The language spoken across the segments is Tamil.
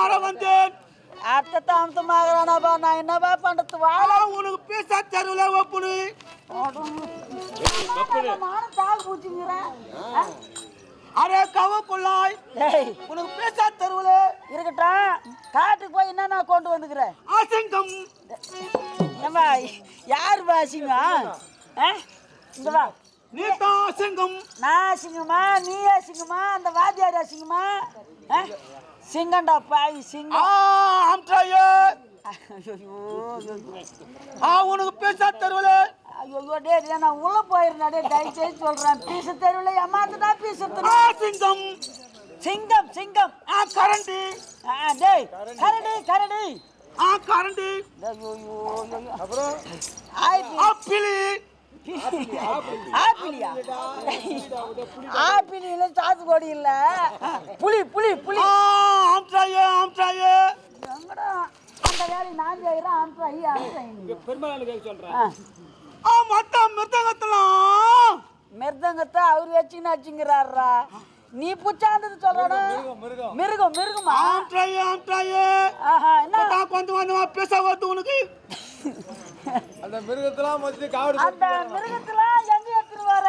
ஆட வந்தேன். அர்த்தத்தை அம்சமாகறானாப்பா நான் என்னப்பா பண்றது வாழ உனக்கு பேச தெருவுல. ஒப்புனு நானும் தாள் பூச்சிங்கிறேன் அரே கவக்குள்ளாய் டேய் உனக்கு பேச தெருவுல இருக்கட்டும். காட்டுக்கு போய் என்ன நான் கொண்டு வந்துக்கிறேன் அசிங்கம். ஏம்பா யார் பாசிங்க இந்த வா. நீ தான் அசிங்கம். நான் அசிங்கமா? நீ அசிங்கமா? அந்த வாத்தியார் அசிங்கமா? ஆ? சிங்கம்டா பாய் ஆ சிங்கம் ஐயோ ஆ உனக்கு பேச தெருவுல ஐயோ டேய் டேய், நான் உள்ள போயிருந்தேன் டேய் தயவு செய்து சொல்றேன். பீச தெருவில் ஏமாத்துடா பீச தெரு அசிங்கம் சிங்கம். சிங்கம் ஆ கரண்டி. ஆ, டேய் கரடி கரடி ஆ கரண்டி. ஐயோ ஐயோ அப்புறம்? ஆயிப்பி அப்பிலி ஆப்பிளியா? ஆப்பிளில சாத்துக்குடி இல்ல. புளி புளி புளி. ஆ அம்சாயே அம்சாயே எங்கடா? அந்த வேலையை நான் செய்கிறேன் அனுப்பு ஐயா அனுப்பு ஆ. மத்த மிருதங்கத்தலாம் மிருதங்கத்தை அவர் வச்சுன்னு வச்சுங்கிறாரா நீ புச்சாந்தது சொல்றா மிருகம் மிருகமா ஆம்சாயே ஆம்சாயே ஆஹா என்ன? கொஞ்சம் கொஞ்சமா பேச வருது உனக்கு. அந்த மிருகத்தெல்லாம் வச்சு காவடி அந்த மிருகத்தெல்லாம் எங்க எடுத்துட்டு வர?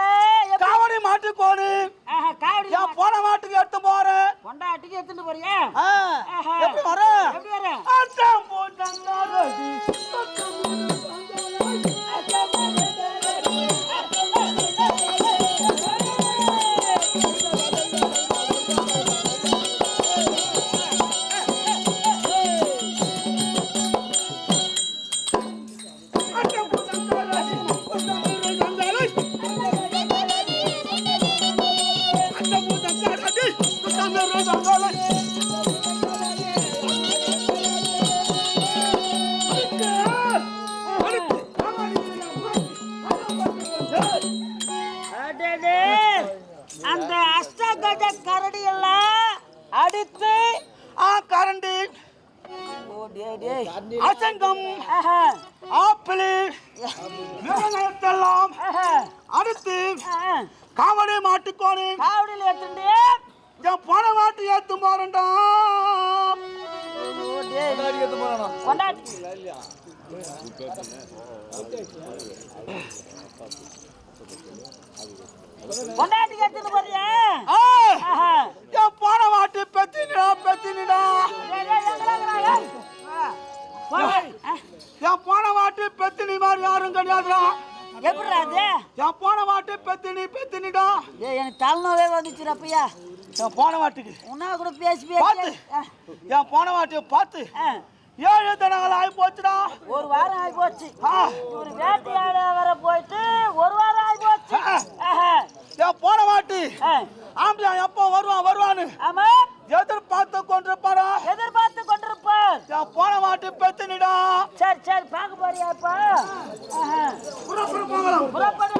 அசங்கம். ஆஹா, ஆப்பிளி. நிறநயத்தெல்லாம் ஆஹா, அடுத்து. காவடி மாட்டுக்கோணு. காவடியில் எடுத்துட்டு என் போன மாட்டு ஏத்து கொண்டாட்டி கொண்டாட்டிக்கு எடுத்துட்டு போறியா. என் போன மாட்டு பெத்தினிடா பெத்தினிடா. என் போன மாட்டு பெத்தினி மாதிரி யாரும் கிடையாதுடா எப்படிடா அது? என் போன மாட்டு பெத்தினி பெத்தினிடா. டேய், எனக்கு தலைநோவே வந்துச்சு அப்பையா. என் போன மாட்டுக்கு உன்னா கூட பேசி. பேசி என் போன மாட்டு பார்த்து. ஏழு தினங்கள் ஆகி போச்சுடா ஒரு வாரம் ஆகி போச்சு ஒரு வேட்டையாட வர போயிட்டு ஒரு வாரம் ஆகி போச்சு. என் போன மாட்டு ஆ. ஆம்பளை எப்போ வருவான் வருவான்னு. ஆமா எதிர்பார்த்து கொண்டிருப்பாரா எதிர்பார்த்து என் போன மாட்டு பெத்தினிடா. சரி சரி பார்க்க போறியா ஆஹா. புறப்பட போகலாம் புறப்படு,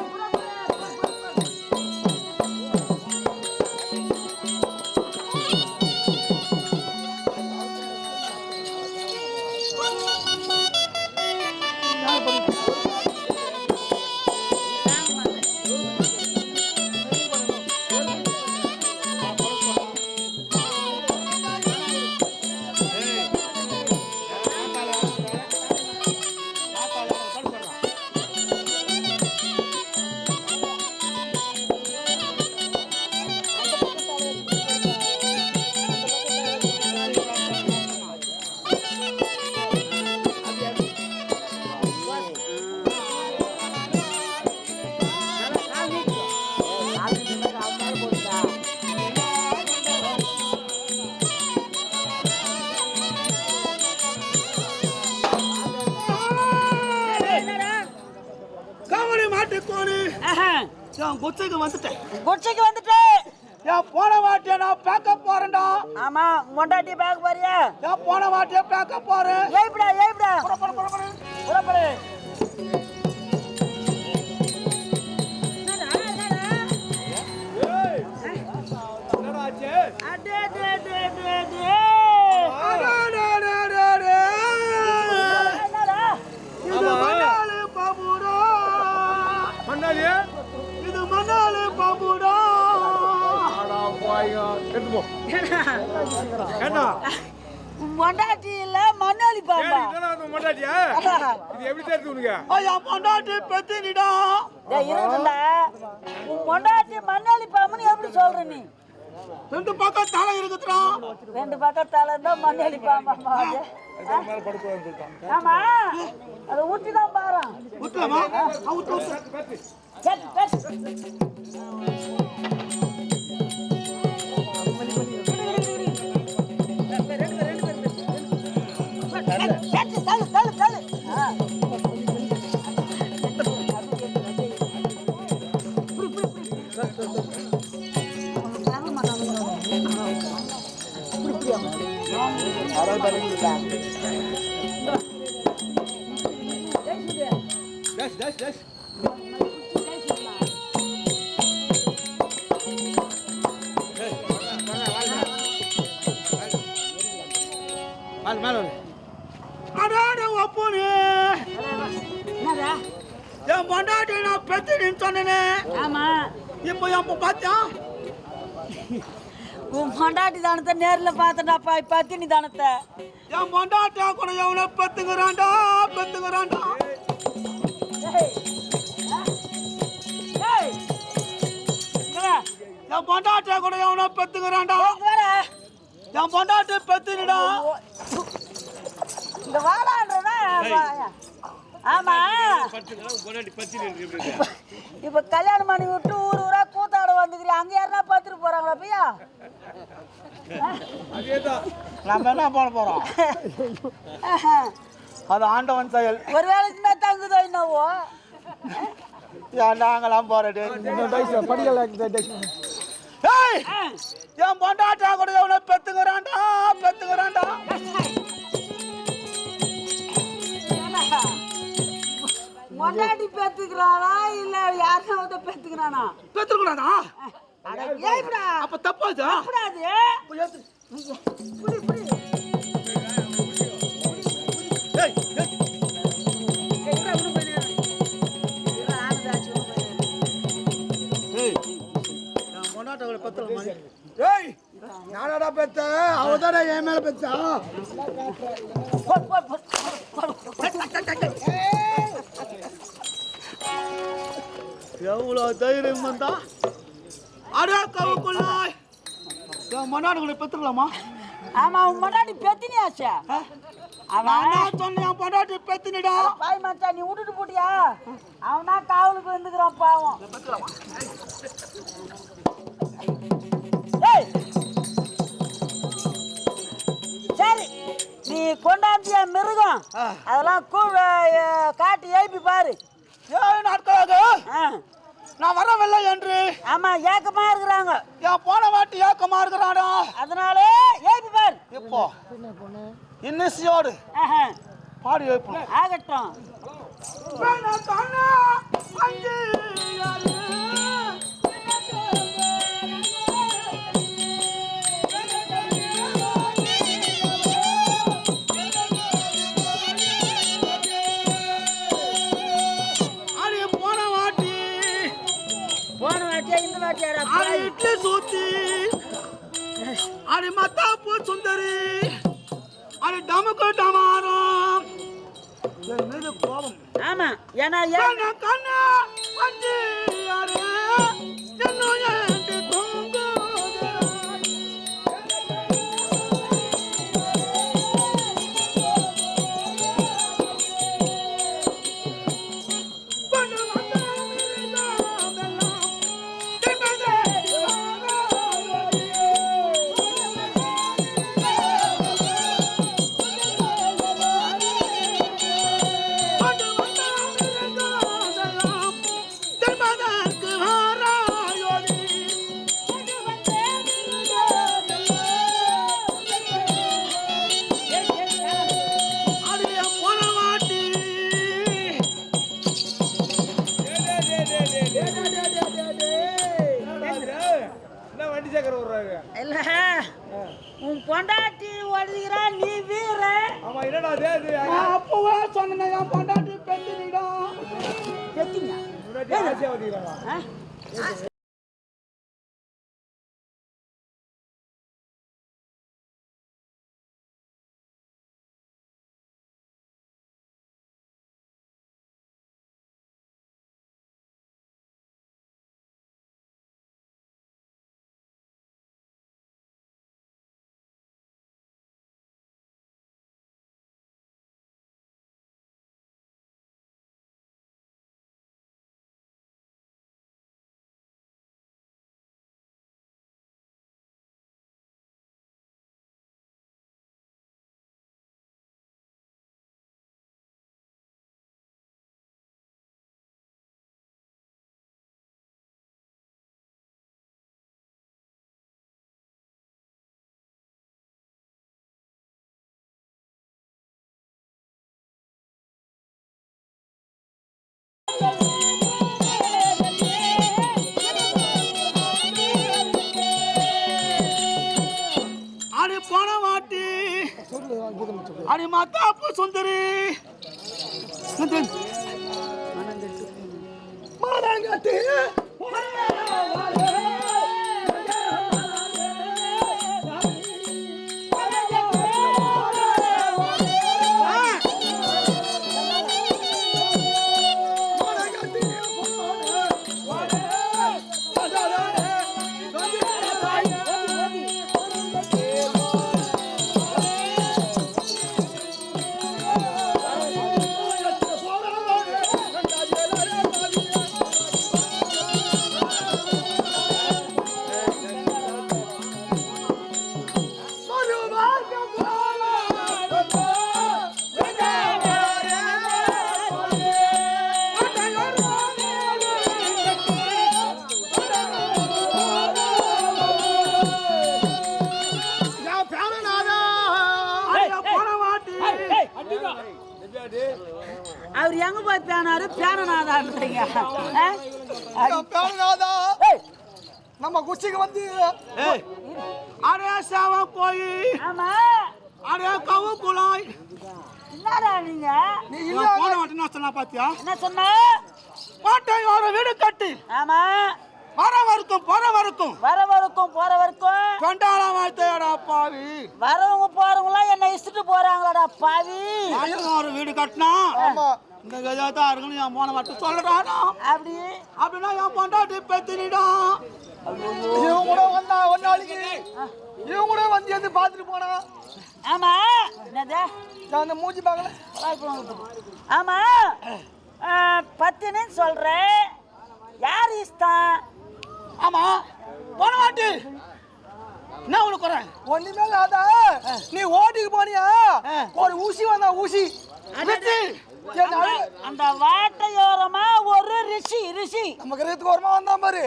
போன வாட்டிய பேக்கப் போறேன் ஏய்படா ஏய்படா. புறப்பட புறப்பட புறப்படு இது ஆடா போய்ங்க எடுத்து போ என்ன பொண்டாட்டி இல்ல மண்ணாளி பாம்பா மொட்டாட்டியா இது எப்படி தெரியுது உனக்கு? என் பொண்டாட்டி பெத்தினிடா உன் பொண்டாட்டி மண்ணாளி பாம்புன்னு எப்படி சொல்ற நீ? ரெண்டு பக்கம் தலை இருக்குதுடா. ரெண்டு பக்கம் தலை இருந்தா மண்ணாளி பாம்பா ஆமா. அதை ஊட்டி தான் பாரு விட்டு சரி, சரி. சரி, தள்ளு, தள்ளு, தள்ளு. ஆ. டேஷ் டேஷ் டேஷ் மேல மேல பொண்டாட்டி நான் பெத்தினின்னு சொன்னேனே. ஆமா. இப்போ என் பாத்தியா? உன் பொண்டாட்டி தானத்தை நேர்ல பார்த்தேன்டாப்பா பத்தினி தானத்தை. என் பொண்டாட்டியா கூட எவனோ பெத்துங்கிறான்டா பெத்துங்கிறான்டா. என் பொண்டாட்டியா கூட எவனோ வாடா. என் பொண்டாட்டி பெத்தினிடா இங்க வாடான்றதா. ஆமா. இப்ப கல்யாணம் பண்ணி விட்டு ஊர் ஊரா கூத்தாட வந்துக்கிறீ அங்க யாருன்னா பார்த்துட்டு போறாங்களா பையா நம்ம என்ன பண்ண போறோம்? அது ஆண்டவன் செயல். ஒரு வேலைக்குமே தங்குதோ என்னவோ? ஏன் நாங்களாம் ஏய் என் பொண்டாட்டியா கூட எவனோ பெத்துங்கிறான்டா பெத்துங்கிறான்டா முன்னாடி பெத்துக்கிறானா இல்ல யாருன்னா வந்து பெத்துக்கிறானா? பெத்துக்கூடாதா அட ஏய்டா அப்ப தப்பாச்சா? கூடாது புடி புடி. ஏய் ஏய். ஏய், நானாடா பெத்த? அவதானே என் மேல பெத்தா? போ, போ, போ, போ, போ. எவ்வளோ தைரியம் வந்தா? அடே கவுக்குள்ளாய் என் மன்னாடு கூட பெத்துக்கலாமா? ஆமா உன் முன்னாடி பெத்தினியாச்சே. அவன் நான் சொன்னேன் பொண்டாட்டி பெத்தினிடா? பாய் மச்சான் நீ விட்டுட்டு போட்டியா? அவனா காவலுக்கு வந்துக்கிறான் பாவம். சரி நீ கொண்டாந்திய மிருகம். அதெல்லாம் காட்டி எழுப்பி பாரு. ஏழு நாட்களாக. நான் வரவில்லை என்று ஆமா ஏக்கமா இருக்கிறாங்க. என் போன வாட்டி ஏக்கமா இருக்கிறாடா அதனாலே எழுப்பி பாரு. இப்போ இன்னிசையோடு. பாடி வைப்போம். ஆகட்டும். அடி ஆமா ஏன்னா அடி மாத்தாப்பு சுந்தரி. சுந்தரி. மானங்கட்டு என்னடா நீங்க? நீ இல்ல போன வாட்டி என்ன சொன்னா பாத்தியா? என்ன சொன்ன? பாட்டை ஒரு வீடு கட்டு. ஆமா. வரவருக்கும் போறவருக்கும் வரவருக்கும் போறவருக்கும் கொண்டாடம் வாழ்த்தையடா பாவி. வரவங்க போறவங்களாம் என்ன இஷ்டத்து போறாங்களாடா பாவி. ஒரு வீடு கட்டினா? இந்த கஜாத்தா இருக்குன்னு என் போன வாட்டி சொல்லறானா அப்படி. அப்படின்னா என் பொண்டாட்டி பெத்தினிடும் இவன் கூட வந்தா ஒரு நாளைக்கு. இவன் கூட வந்து எது பார்த்துட்டு போனா. ஆமா. என்னது? நான் அந்த மூஞ்சி பார்க்கல. ஆமா. ஆ, பத்தினு சொல்றேன். யார் இஷ்டம் ஆமா. போன வாட்டி. என்ன உனக்கு குறை? ஒண்ணுமே இல்லாத நீ ஓட்டிக்கு போனியா? ஒரு ஊசி வந்தா ஊசி. அந்த வாட்டையோரமா ஒரு ரிஷி ரிஷி. நம்ம கிரகத்துக்கு ஓரமா வந்தான் பாரு.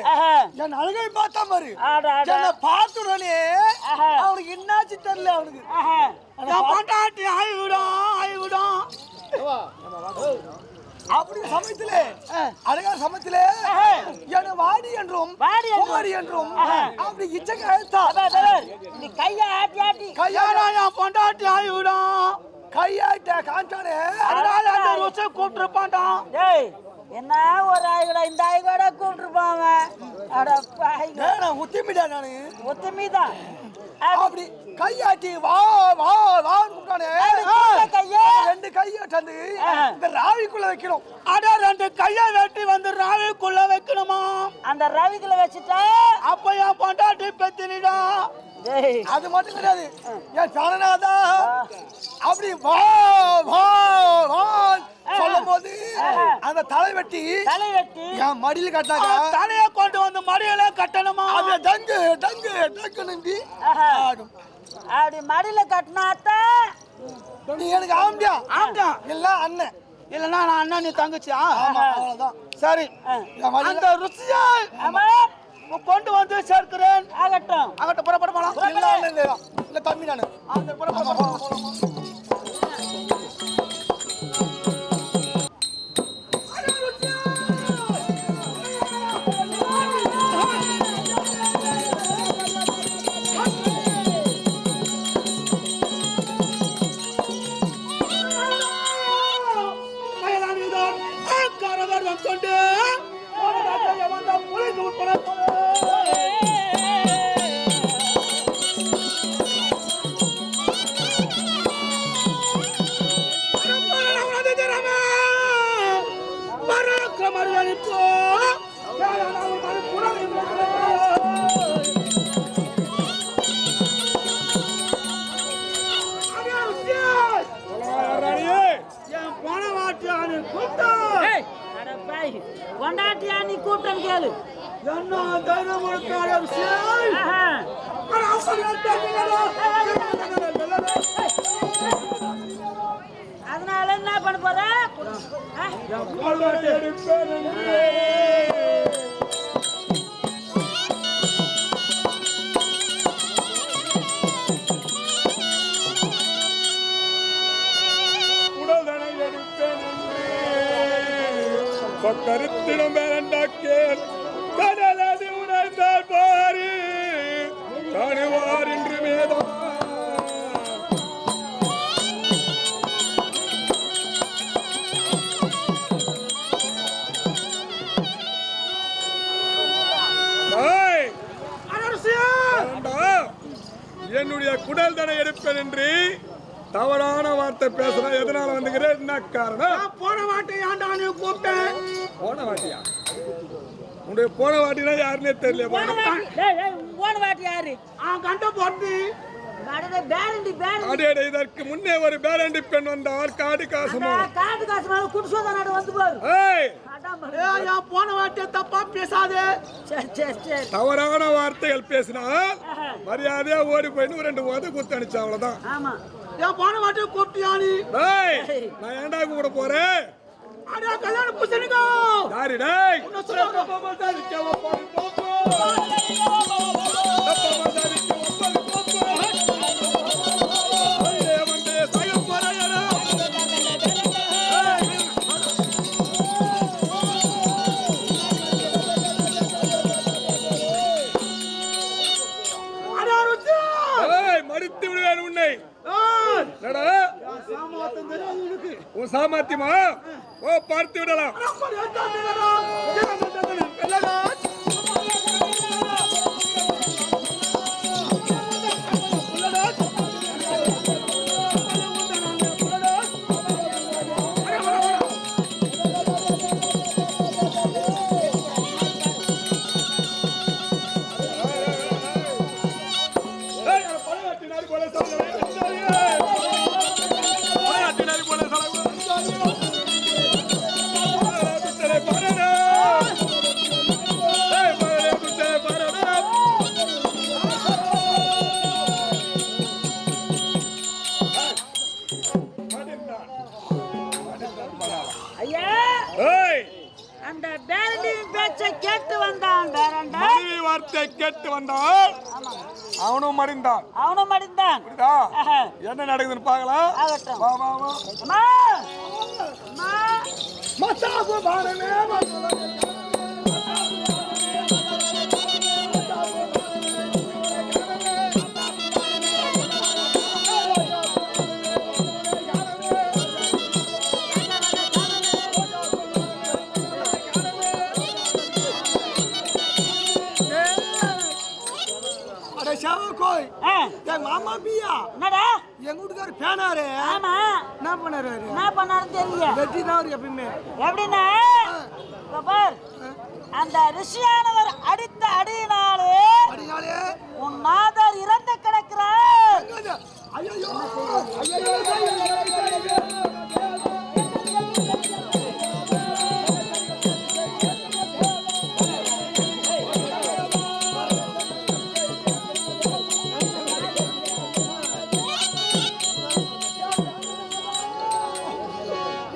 என் அழகை பார்த்தான் பாரு. என்ன பார்த்த உடனே ஆஹா. அவனுக்கு என்னாச்சு தெரியல அவனுக்கு. ஆஹா. என் பொண்டாட்டி ஆய்விடும் ஆய்விடும் அப்படி சமயத்துல அழகான சமயத்துல. என்ன வாடி என்றும் வாடி என்றும். அப்படி இச்சங்க அழுத்தா நீ கையை ஆட்டி ஆட்டி. கையாடா என் பொண்டாட்டி ஆய்விடும் கையாட்ட காண்டானே அதனால அந்த ருசி கூப்பிட்டுருப்பான்டான் என்ன ஒரு ஆய்கடா இந்த ஆய்கடா கூப்பிட்டுருப்பாங்க. அட உத்திமிடா நானு. ஒத்துமைதான் அப்படி கையாட்டி வா வா கையே ரெண்டு கையாட்டாந்து ஆஹா. இந்த ராவிக்குள்ள வைக்கணும். அட ரெண்டு கைய வெட்டி வந்து ராவிக்குள்ள வைக்கணுமா? அந்த ரவிக்குள்ள வச்சுட்டா? அப்ப என் பொண்டாட்டி பெத்தினிடா. அது மட்டும் கிடையாது. என் சரணாதா அப்படி வா வா வா சொல்லும் போது அந்த தலை வெட்டி தலை வெட்டி என் மடியில கட்டாங்க தலைய கொண்டு வந்து மடியில கட்டணுமா? அது டங்கு டங்கு டங்கு நம்பி. ஆடும். அப்படி மடியில கட்டினாத்தான் நீ எனக்கு ஆம்பியா ஆம்பியா இல்ல அண்ணன். இல்லனா நான் அண்ணன் நீ தங்கச்சியா ஆமா அவ்வளவுதான். சரி. அந்த ருசியா கொண்டு வந்து சேர்க்கிறேன். ஆகட்டும். அங்கிட்ட புறப்பட போலாம். இல்ல இல்ல, இல்ல இல்ல தம்பி நானு. அந்த புறப்பட போலாம். அதனால என்ன பண்ண போற கருத்திடம் உடல் தடை எடுப்பேன் என்று தவறான வார்த்தை பேசுறா. எதனால வந்துக்கிறேன் என்ன காரணம்? நான் போன வாட்டி ஏன்டா நீ கூப்பிட்டேன். போன வாட்டியா உன்னுடைய போன வாட்டினா யாருன்னே தெரியல போன வாட்டி டேய், டேய், போன வாட்டி யாரு? ஆ கண்ட போட்டு அடடே, இதற்கு முன்னே ஒரு பேரண்டி பெண் வந்தால் காடு காசுமா? அந்த காட்டு காசு மேல குடிசோதா நாடு வந்து பாரு ஏய். ஏய் ஏன் போன வாட்டி தப்பா பேசாதே. தவறான வார்த்தைகள் பேசினால் மரியாதையா ஓடி போயின்னு ரெண்டு உத குத்து அனுச்சு அவ்வளவுதான். ஆமா. ஏன் போன வாட்டி கூப்பிட்டியா நீ? டேய் நான் ஏன்டா கூட போறேன்? அடே கல்யாண பூசணிக்கோ. யாரு டேய்? உன்னை சொல்லுங்க. அடே பழையாட்டினாரு போல மாமா பியா என்னடா? எங்க வீட்டுக்காரர் பேனாரு. ஆமா. என்ன பண்ணாரு? என்ன பண்ணாருன்னு தெரியல. வெட்டி தான் அவரு எப்பயுமே. எப்படின்னா பார் அந்த ரிஷியானவர் அடித்த அடியினாலே அடினாலே உன் நாதர் இறந்து கிடக்கிறார். ஐயோ ஐயோ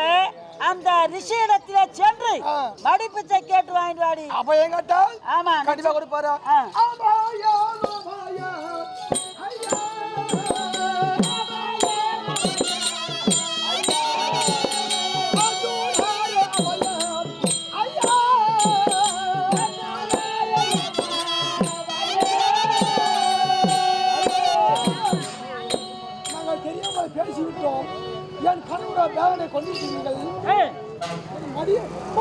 அதனால அந்த ரிஷியிடத்திலே சென்று ஆ. மடிப்பிச்சை கேட்டு வாங்கிட்டு வாடி. அப்ப எங்கிட்ட ஆமா. கண்டிப்பா கொடுப்பாரு?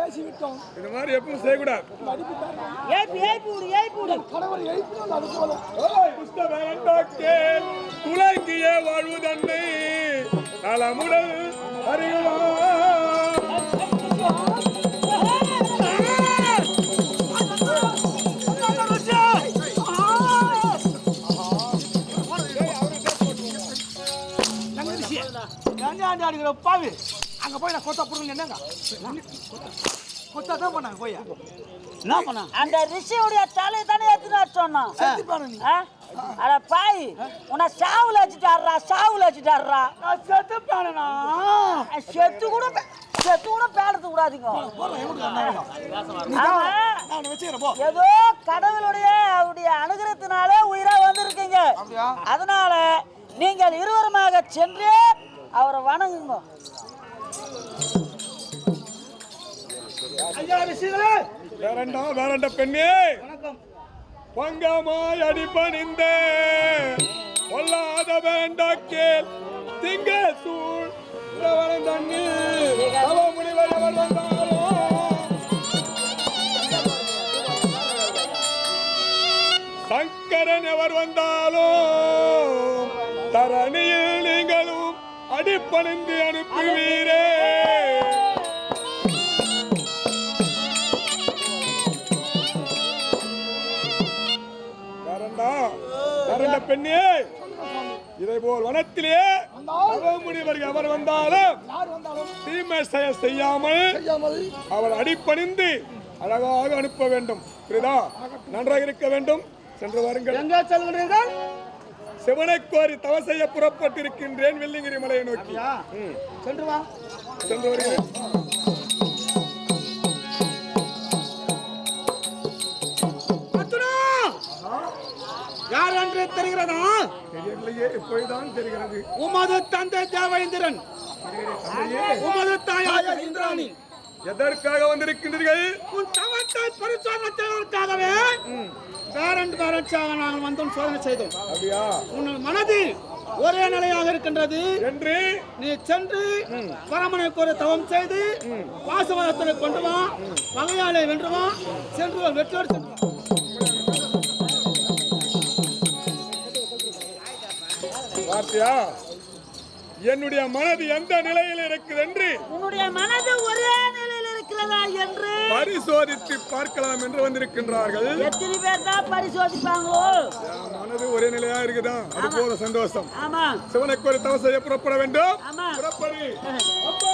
ஏசி விட்டோம் இந்த மாதிரி எப்பவும் செய்யக்கூடாது. ஏய்ப்பு ஏய்ப்பு விடு ஏய்ப்பு விடு கடவுள் ஏய்ப்பு அது போல புஸ்தகம் டாக்டர் துளங்கிய வாழ்வு தன்னை நலமுடல் அறிவான் பாவி அங்க போய் நான் கொத்தா புடுங்க என்னங்க? கொத்தா தான் பண்ணாங்க போய். என்ன பண்ணா? அந்த ரிஷியுடைய தலையை தானே எடுத்துன்னு சொன்னோம் செத்துப்பானு நீ. ஆ? அட பாய் உன்னை சாவுல வச்சுட்டாடுறா சாவுல வச்சுட்டாடுறா நான் செத்துப்பானா செத்து கூட செத்து கூட பேடுறது கூடாதுங்க. ஏதோ கடவுளுடைய அவருடைய அனுகிரகத்தினாலே உயிரா வந்திருக்கீங்க? அதனால நீங்கள் இருவருமாக சென்று அவரை வணங்குங்க. வேறண்டா வேறண்ட பெண்ணே. வணக்கம் பங்கமாய் அடிபணிந்த. வேண்டா கேள் திங்க சூழ். தண்ணீர் எவர் வந்தாலும் சங்கரன் எவர் வந்தாலும் தரணியில் நீங்களும் அடிப்பணிந்து அனுப்புவீரே. பெண்ணே. இதை போல் வனத்திலே முனிவர் எவர் வந்தாலும் தீமை செயல் செய்யாமல் அவள் அடிப்பணிந்து அழகாக அனுப்ப வேண்டும். புரியுதா? நன்றாக இருக்க வேண்டும். சென்று வாருங்கள். எங்கே செல்கிறீர்கள் சிவனை கோரி தவ செய்ய புறப்பட்டிருக்கின்றேன். வெள்ளிங்கிரி மலையை நோக்கி. சென்று வா. சென்று வருகிறேன். தெரிகிறதா? தெரியவில்லையே இப்பொழுதுதான் தெரிகிறது. உமது தந்தை தேவேந்திரன் உமது தாயாக இந்திராணி. எதற்காக வந்திருக்கின்றீர்கள்? உன் தவத்தை பரிசோதனை செய்வதற்காகவே பேரண்ட் பேரண்ட்ஸாக நாங்கள் வந்தோம் சோதனை செய்தோம். அப்படியா? உன் மனதில் ஒரே நிலையாக இருக்கின்றது. என்று? நீ சென்று பரமனை ஒரு தவம் செய்து வாசவாசத்தை கொண்டு வா பகையாளை வென்று வா சென்று வா, வெற்றியோடு சென்று பார்த்தியா? என்னுடைய மனது எந்த நிலையில் இருக்குது என்று உன்னுடைய மனது ஒரே நிலையில் இருக்கிறதா என்று பரிசோதித்து பார்க்கலாம் என்று வந்திருக்கின்றார்கள். எத்தனை பேர் தான் பரிசோதிப்பாங்களோ? மனது ஒரே நிலையா இருக்குதா? அது போல சந்தோஷம். ஆமா. சிவனுக்கு ஒரு தவம் செய்ய புறப்பட வேண்டும். புறப்படி. அப்பா